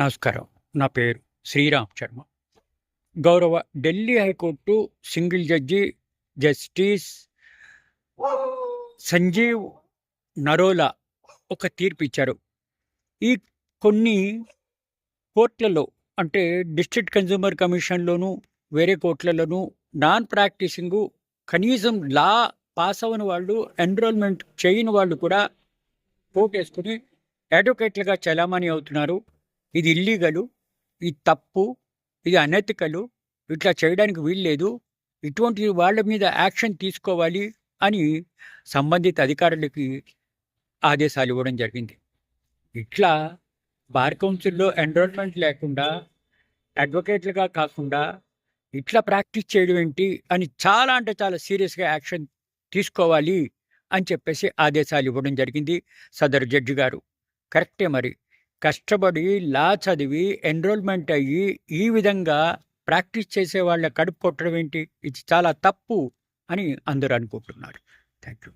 నమస్కారం. నా పేరు శ్రీరామ్ శర్మ. గౌరవ Delhi high court single judge justice Sanjeev Narula ఒక తీర్పు ఇచ్చారు. ఈ కొన్ని కోర్టులలో అంటే డిస్ట్రిక్ట్ కన్జ్యూమర్ కమిషన్లోను వేరే కోర్టులలోను నాన్ ప్రాక్టీసింగు కనీసం లా పాస్ అవ్వని వాళ్ళు ఎన్రోల్మెంట్ చేయని వాళ్ళు కూడా కోర్టు వేసుకుని అడ్వకేట్లుగా చలామణి అవుతున్నారు. ఇది ఇల్లీగలు ఇది తప్పు ఇది అనెతికలు ఇట్లా చేయడానికి వీల్లేదు ఇటువంటి వాళ్ళ మీద యాక్షన్ తీసుకోవాలి అని సంబంధిత అధికారులకి ఆదేశాలు ఇవ్వడం జరిగింది. ఇట్లా బార్ కౌన్సిల్లో ఎన్రోల్మెంట్ లేకుండా అడ్వకేట్లుగా కాకుండా ఇట్లా ప్రాక్టీస్ చేయడం ఏంటి అని చాలా అంటే చాలా సీరియస్గా యాక్షన్ తీసుకోవాలి అని చెప్పేసి ఆదేశాలు ఇవ్వడం జరిగింది సదరు జడ్జి గారు. కరెక్టే మరి? కష్టపడి లా చదివి ఎన్రోల్మెంట్ అయ్యి ఈ విధంగా ప్రాక్టీస్ చేసే వాళ్ళ కడుపు కొట్టడం ఏంటి? ఇది చాలా తప్పు అని అందరూ అనుకుంటున్నారు. Thank you